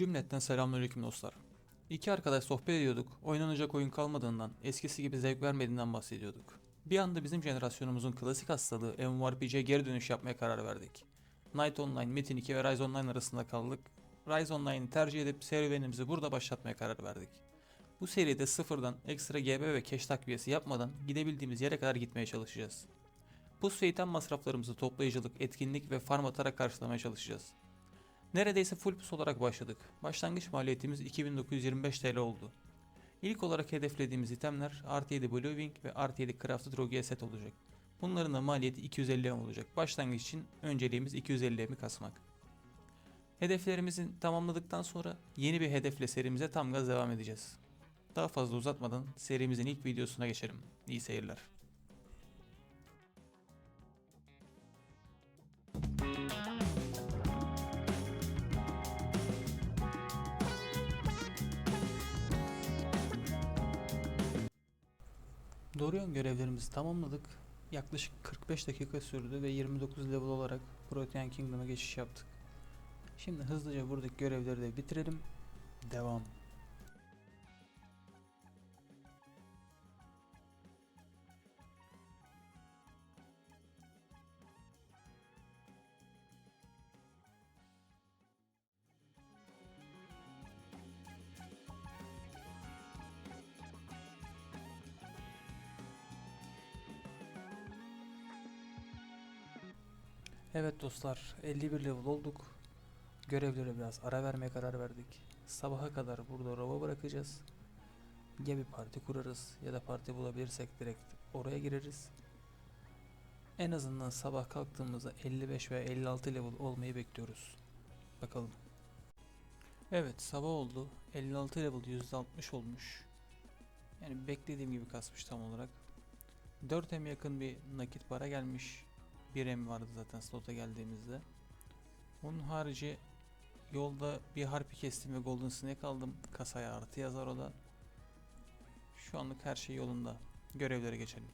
Cümletten selamünaleyküm dostlar. İki arkadaş sohbet ediyorduk. Oynanacak oyun kalmadığından, eskisi gibi zevk vermediğinden bahsediyorduk. Bir anda bizim jenerasyonumuzun klasik hastalığı MMORPG'ye geri dönüş yapmaya karar verdik. Night Online, Metin 2 ve Rise Online arasında kaldık. Rise Online'ı tercih edip serüvenimizi burada başlatmaya karar verdik. Bu seride sıfırdan ekstra GB ve cache takviyesi yapmadan gidebildiğimiz yere kadar gitmeye çalışacağız. Pus ve item masraflarımızı toplayıcılık, etkinlik ve farm atarak karşılamaya çalışacağız. Neredeyse full pus olarak başladık. Başlangıç maliyetimiz 2925 TL oldu. İlk olarak hedeflediğimiz itemler artı 7 Blue Wing ve artı 7 Crafted Rogue set olacak. Bunların da maliyeti 250 M olacak. Başlangıç için önceliğimiz 250 M'i kasmak. Hedeflerimizi tamamladıktan sonra yeni bir hedefle serimize tam gaz devam edeceğiz. Daha fazla uzatmadan serimizin ilk videosuna geçelim. İyi seyirler. Dorian görevlerimizi tamamladık. Yaklaşık 45 dakika sürdü ve 29 level olarak Protean Kingdom'a geçiş yaptık. Şimdi hızlıca buradaki görevleri de bitirelim. Devam. Evet dostlar 51 level olduk. Görevlere biraz ara vermeye karar verdik. Sabaha kadar burada rova bırakacağız. Ya bir parti kurarız ya da parti bulabilirsek direkt oraya gireriz. En azından sabah kalktığımızda 55 veya 56 level olmayı bekliyoruz. Bakalım. Evet sabah oldu. 56 level %60 olmuş. Yani beklediğim gibi kasmış tam olarak. 4M yakın bir nakit para gelmiş. 1M vardı zaten slota geldiğimizde. Onun harici yolda bir harpi kestim ve Golden Snake aldım. Kasaya artı yazar o da. Şu anlık her şey yolunda. Görevlere geçelim.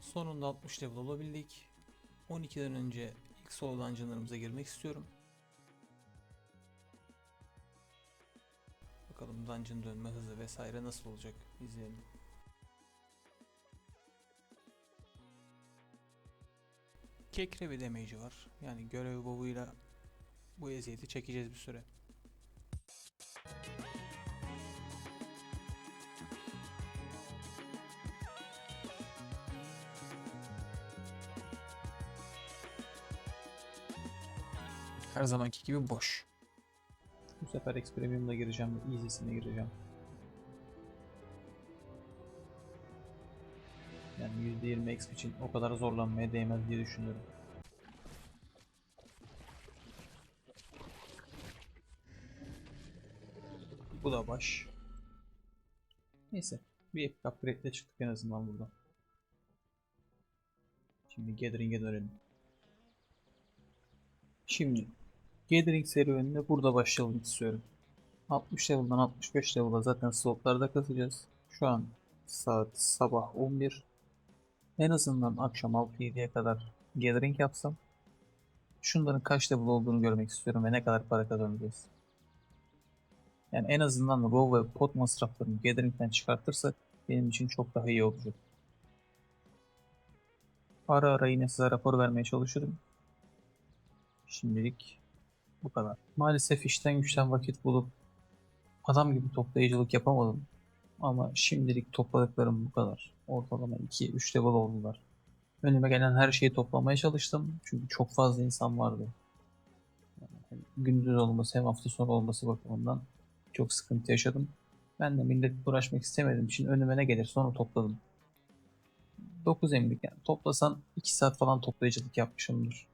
Sonunda 60 level olabildik. 12'den önce ilk solo dungeonlarımıza girmek istiyorum. Bakalım dungeon dönme hızı vesaire nasıl olacak izleyelim. Kekre bir damage'i var. Yani görev bobuyla bu eziyeti çekeceğiz bir süre. Her zamanki gibi boş. Bu sefer X gireceğim Easy'sine gireceğim. Yani %20 exp için o kadar zorlanmaya değmez diye düşünüyorum. Bu da baş. Neyse. Bir epic upgrade ile çıktık en azından buradan. Şimdi Gathering'e dönelim. Şimdi Gathering serüvenine burada başlayalım istiyorum. 60 level'dan 65 level'a zaten slotlarda kasacağız. Şu an saat sabah 11. En azından akşam 6-7'ye kadar gathering yapsam. Şunların kaç level olduğunu görmek istiyorum ve ne kadar para kazanacağız. Yani en azından row ve pot masraflarını gathering'den çıkartırsak benim için çok daha iyi olacak. Ara ara yine size rapor vermeye çalışırım. Şimdilik bu kadar. Maalesef işten güçten vakit bulup adam gibi toplayıcılık yapamadım. Ama şimdilik topladıklarım bu kadar. Ortalama 2-3 level oldular. Önüme gelen her şeyi toplamaya çalıştım. Çünkü çok fazla insan vardı. Yani hem gündüz olması hem hafta sonu olması bakımından çok sıkıntı yaşadım. Ben de millet uğraşmak istemediğim için önüme ne gelirse onu topladım. 9 emlik yani toplasan 2 saat falan toplayıcılık yapmışımdır.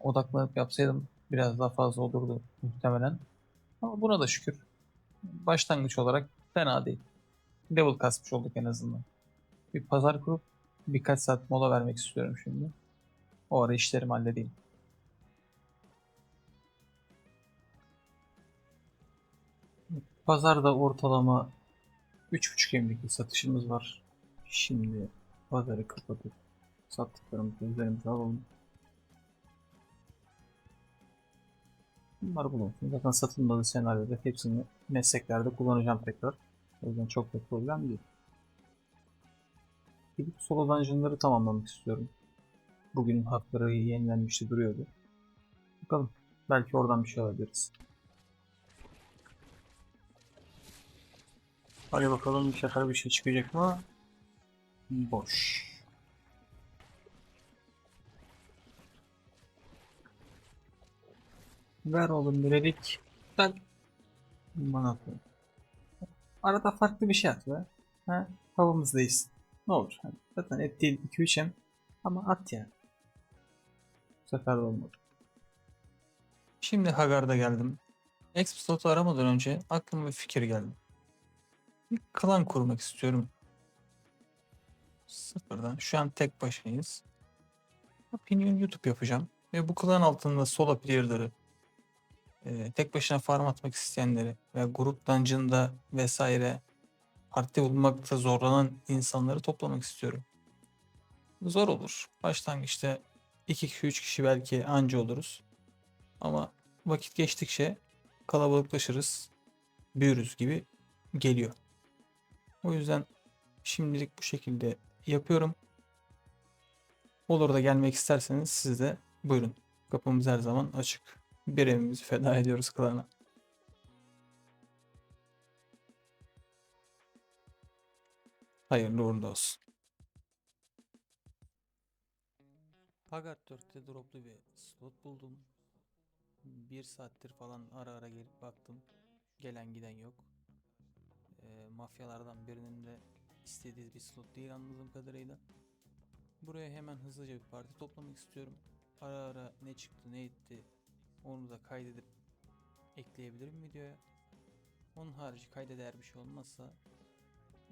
Odaklanıp yapsaydım biraz daha fazla olurdu muhtemelen. Ama buna da şükür. Başlangıç olarak fena değil. Level kasmış olduk en azından. Bir pazar kurup birkaç saat mola vermek istiyorum şimdi. O ara işlerimi halledeyim. Pazarda ortalama 3,5 emlik satışımız var. Şimdi pazarı kapatıp sattıklarımızı üzerimize alalım. Bunlar bulunsun. Zaten satılmadığı senaryoda hepsini mesleklerde kullanacağım tekrar. O yüzden çok da problem değil. Gidip solo dungeonları tamamlamak istiyorum. Bugünün hakları yenilenmişti duruyordu. Bakalım. Belki oradan bir şey alabiliriz. Hadi bakalım bu sefer bir şey çıkacak mı? Boş. Ver oğlum dedik. Ben bana koy. Arada farklı bir şey at be. Ha? Havamız değilsin. Ne olur. Hani zaten et değil 2-3 hem. Ama at ya. Bu sefer de olmadı. Şimdi Hagar'da geldim. Exp slotu aramadan önce aklıma bir fikir geldi. Bir klan kurmak istiyorum. Sıfırdan. Şu an tek başıyız. Opinion YouTube yapacağım. Ve bu klan altında solo player'ları e, tek başına farm atmak isteyenleri ve grup dungeon'da vesaire parti bulmakta zorlanan insanları toplamak istiyorum. Zor olur. Başlangıçta 2 kişi 3 kişi belki anca oluruz. Ama vakit geçtikçe kalabalıklaşırız, büyürüz gibi geliyor. O yüzden şimdilik bu şekilde yapıyorum. Olur da gelmek isterseniz siz de buyurun. Kapımız her zaman açık. Bir evimizi feda ediyoruz klana. Hayırlı uğurlu olsun. Pagat 4'te droplu bir slot buldum. Bir saattir falan ara ara gelip baktım. Gelen giden yok. Ee, mafyalardan birinin de istediği bir slot değil anladığım kadarıyla. Buraya hemen hızlıca bir parti toplamak istiyorum. Ara ara ne çıktı ne etti onu da kaydedip ekleyebilirim videoya. Onun harici kayda değer bir şey olmazsa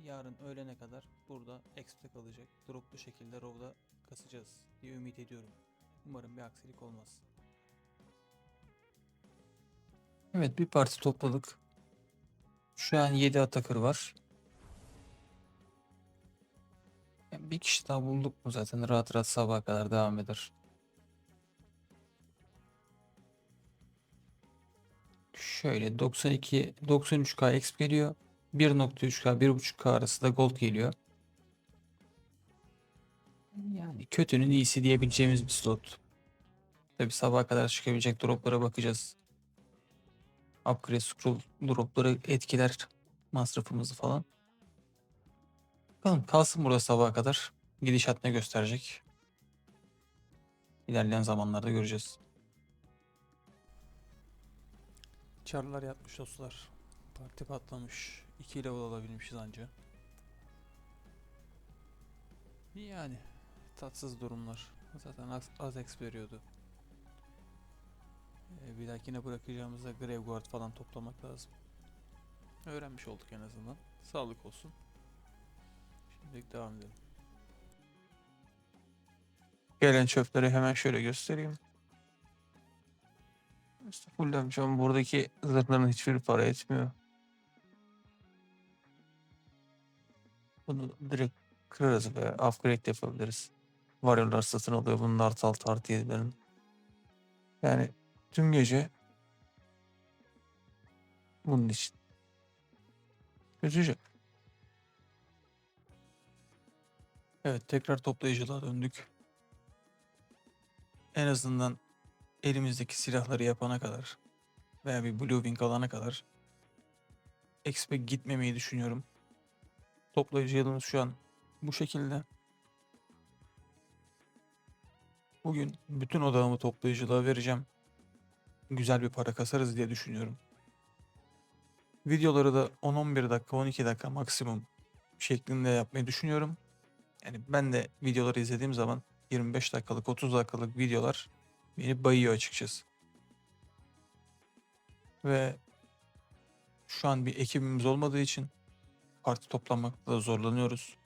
yarın öğlene kadar burada X'te kalacak. Droplu şekilde RAW'da kasacağız diye ümit ediyorum. Umarım bir aksilik olmaz. Evet bir parti topladık. Şu an 7 atakır var. Bir kişi daha bulduk mu zaten rahat rahat sabaha kadar devam eder. Şöyle 92 93k exp geliyor. 1.3k 1.5k arası da gold geliyor. Yani kötünün iyisi diyebileceğimiz bir slot. Tabi sabaha kadar çıkabilecek droplara bakacağız. Upgrade scroll dropları etkiler masrafımızı falan. Bakalım kalsın burada sabaha kadar. Gidişat ne gösterecek? İlerleyen zamanlarda göreceğiz. Çarlar yapmış dostlar. Parti patlamış. 2 level alabilmişiz anca. Yani tatsız durumlar. Zaten az, az exp veriyordu. Ee, bir dahakine bırakacağımızda Graveguard falan toplamak lazım. Öğrenmiş olduk en azından. Sağlık olsun. Şimdilik devam edelim. Gelen çöpleri hemen şöyle göstereyim. İşte fullenmiş ama buradaki zırhların hiçbir para etmiyor. Bunu direkt kırarız ve upgrade yapabiliriz. Warrior'lar satın alıyor bunun artı 6 artı 7'lerin. Yani tüm gece bunun için. Üzücü. Evet tekrar toplayıcılığa döndük. En azından elimizdeki silahları yapana kadar veya bir Blue Wing alana kadar XP gitmemeyi düşünüyorum. Toplayıcı yılımız şu an bu şekilde. Bugün bütün odağımı toplayıcılığa vereceğim. Güzel bir para kasarız diye düşünüyorum. Videoları da 10-11 dakika 12 dakika maksimum şeklinde yapmayı düşünüyorum. Yani ben de videoları izlediğim zaman 25 dakikalık 30 dakikalık videolar beni bayıyor açıkçası. Ve şu an bir ekibimiz olmadığı için parti toplanmakta da zorlanıyoruz.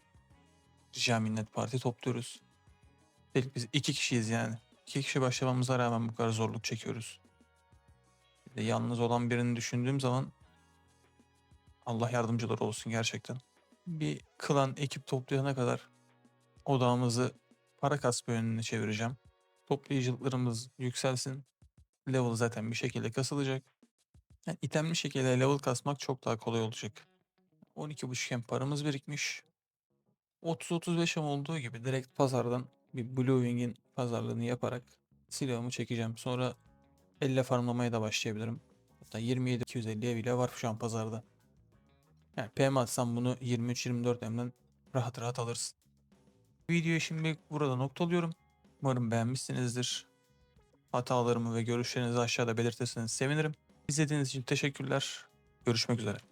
Rica minnet parti topluyoruz. Dedik biz iki kişiyiz yani. İki kişi başlamamıza rağmen bu kadar zorluk çekiyoruz. Bir de yalnız olan birini düşündüğüm zaman Allah yardımcıları olsun gerçekten. Bir klan ekip toplayana kadar odağımızı para kasma yönüne çevireceğim. Toplayıcılıklarımız yükselsin. Level zaten bir şekilde kasılacak. Yani itemli şekilde level kasmak çok daha kolay olacak. 12.5 hem paramız birikmiş. 30-35 hem olduğu gibi direkt pazardan bir Blue Wing'in pazarlığını yaparak silahımı çekeceğim. Sonra elle farmlamaya da başlayabilirim. Hatta 27-250'ye bile var şu an pazarda. Yani PM atsam bunu 23-24 M'den rahat rahat alırsın. Videoyu şimdi burada noktalıyorum. Umarım beğenmişsinizdir. Hatalarımı ve görüşlerinizi aşağıda belirtirseniz sevinirim. İzlediğiniz için teşekkürler. Görüşmek üzere.